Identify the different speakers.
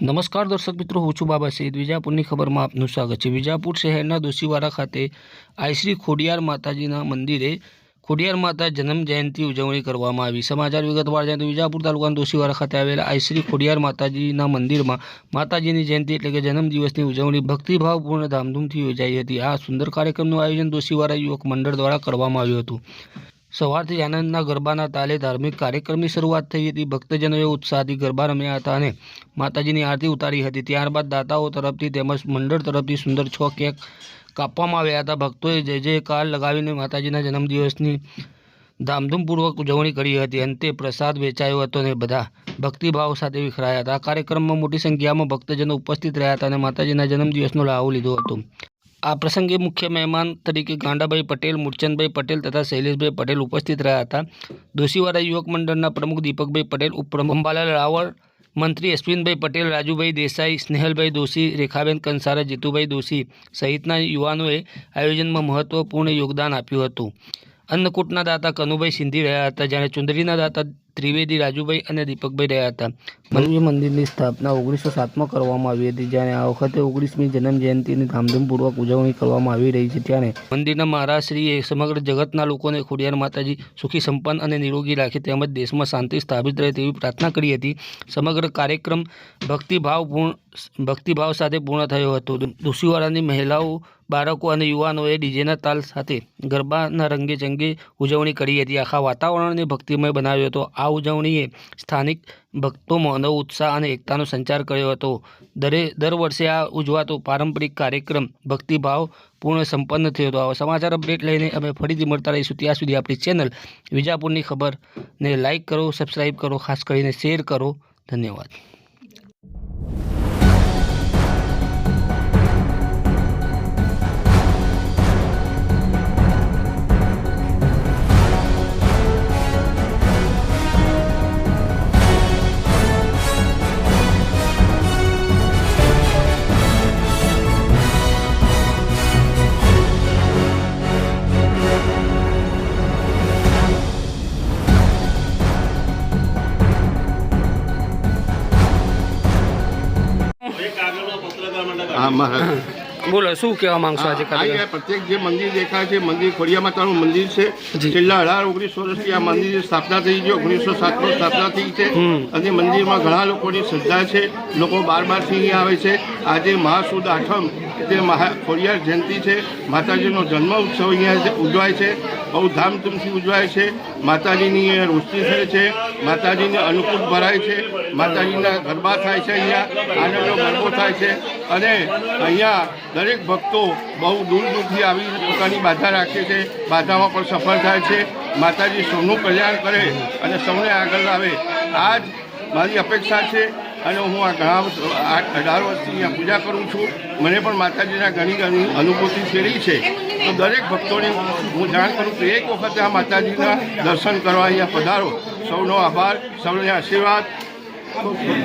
Speaker 1: નમસ્કાર દર્શક મિત્રો, હું છું બાબા સઈદ. વિજાપુરની ખબરમાં આપનું સ્વાગત છે. વિજાપુર શહેરના દોશીવાડા ખાતે આઈશ્રી ખોડિયાર માતાજીના મંદિરે ખોડિયાર માતા જન્મ જયંતિ ઉજવણી કરવામાં આવી. સમાચાર વિગતવાર જાય તો વિજાપુર તાલુકાના દોશીવાડા ખાતે આવેલા આઈશ્રી ખોડિયાર માતાજીના મંદિરમાં માતાજીની જયંતિ એટલે કે જન્મદિવસની ઉજવણી ભક્તિભાવપૂર્ણ ધામધૂમથી યોજાઈ હતી. આ સુંદર કાર્યક્રમનું આયોજન દોશીવાડા યુવક મંડળ દ્વારા કરવામાં આવ્યું હતું. સવારથી આનંદના ગરબાના તાલે ધાર્મિક કાર્યક્રમની શરૂઆત થઈ હતી. ભક્તજનોએ ઉત્સાહથી ગરબા રમ્યા હતા અને માતાજીની આરતી ઉતારી હતી. ત્યારબાદ દાતાઓ તરફથી તેમજ મંડળ તરફથી સુંદર છ કેક કાપવામાં આવ્યા હતા. ભક્તોએ જય જયકાર લગાવીને માતાજીના જન્મદિવસની ધામધૂમપૂર્વક ઉજવણી કરી હતી. અંતે પ્રસાદ વેચાયો હતો અને બધા ભક્તિભાવ સાથે વિખરાયા હતા. આ કાર્યક્રમમાં મોટી સંખ્યામાં ભક્તજનો ઉપસ્થિત રહ્યા હતા અને માતાજીના જન્મદિવસનો લાહો લીધો હતો. આ પ્રસંગે મુખ્ય મહેમાન તરીકે ગાંડાભાઈ પટેલ મૂળચંદભાઈ પટેલ તથા શૈલેષભાઈ પટેલ ઉપસ્થિત રહ્યા હતા. દોશીવાડા યુવક મંડળના પ્રમુખ દીપકભાઈ પટેલ, ઉપપ્રમુખ અંબાલાલ રાવળ, મંત્રી અશ્વિનભાઈ પટેલ, રાજુભાઈ દેસાઈ, સ્નેહલભાઈ દોશી, રેખાબેન કંસારા, જીતુભાઈ દોશી સહિતના યુવાનોએ આયોજનમાં મહત્વપૂર્ણ યોગદાન આપ્યું હતું. અન્નકૂટના દાતા કનુભાઈ સિંધી રહ્યા હતા, જ્યારે ચુંદડીના દાતા ત્રિવેદી રાજુભાઈ અને દીપકભાઈ રહ્યા હતા. મંદિર મંદિરની સ્થાપના ઓગણીસો સાતમાં કરવામાં આવી હતી, જ્યારે આ વખતે ઓગણીસમી જન્મ જયંતિની ધામધૂમપૂર્વક ઉજવણી કરવામાં આવી રહી છે. ત્યારે મંદિરના મહારાજશ્રીએ સમગ્ર જગતના લોકોને ખોડિયાર માતાજી સુખી, સંપન્ન અને નિરોગી રાખે તેમજ દેશમાં શાંતિ સ્થાપિત રહે તેવી પ્રાર્થના કરી હતી. સમગ્ર કાર્યક્રમ ભક્તિભાવપૂર્ણ, ભક્તિભાવ સાથે પૂર્ણ થયો હતો. દોશીવાડાની મહિલાઓ, બાળકો અને યુવાનોએ ડીજેના તાલ સાથે ગરબાના રંગે ચંગે ઉજવણી કરી હતી. આખા વાતાવરણને ભક્તિમય બનાવ્યો હતો. આ ઉજવણીએ સ્થાનિક ભક્તોમાં નવો ઉત્સાહ અને એકતાનો સંચાર કર્યો હતો. દરે, દર વર્ષે આ ઉજવાતો પારંપરિક કાર્યક્રમ ભક્તિભાવ પૂર્ણ સંપન્ન થયો હતો. આવો સમાચાર અપડેટ લઈને અમે ફરીથી મળતા રહીશું. ત્યાં સુધી આપણી ચેનલ વિજાપુરની ખબરને લાઇક કરો સબસ્ક્રાઈબ કરો, ખાસ કરીને શેર કરો. ધન્યવાદ.
Speaker 2: આમાં
Speaker 1: બોલો શું કહેવા માંગશો આજે
Speaker 2: આ પ્રત્યેક જે મંદિર દેખાય છે મંદિર ખોડિયા માતાનું મંદિર છે. છેલ્લા અઢાર ઓગણીસ વર્ષથી આ મંદિરની સ્થાપના થઈ છે ઓગણીસો સાતમાં સ્થાપના થઈ છે. અને મંદિરમાં ઘણા લોકોની શ્રદ્ધા છે. લોકો બાર બારથી આવે છે. આજે મહાસુદ આઠમ તે મહા ખોડિયાર જયંતિ છે, માતાજીનો જન્મ ઉત્સવ અહીંયા ઉજવાય છે, બહુ ધામધૂમથી ઉજવાય છે, માતાજીની અહીંયા રોશની થાય છે, માતાજીને અનુકૂળ ભરાય છે, માતાજીના ગરબા થાય છે અહીંયા, આનંદનો ગરબો થાય છે, અને અહીંયા દરેક ભક્તો બહુ દૂર દૂરથી આવી પોતાની બાધા રાખે છે, બાધામાં પણ સફળ થાય છે, માતાજી સૌનું કલ્યાણ કરે અને સૌને આગળ લાવે. આ જ મારી અપેક્ષા છે અને હું આ ઘણા વર્ષ- આ અઢાર વર્ષથી અહીંયા પૂજા કરું છું. મને પણ માતાજીના ઘણી ઘણી અનુભૂતિ થયેલી છે. તો દરેક ભક્તોને હું જાણ કરું કે એક વખત આ માતાજીના દર્શન કરવા અહીંયા પધારો. સૌનો આભાર, સૌને આશીર્વાદ.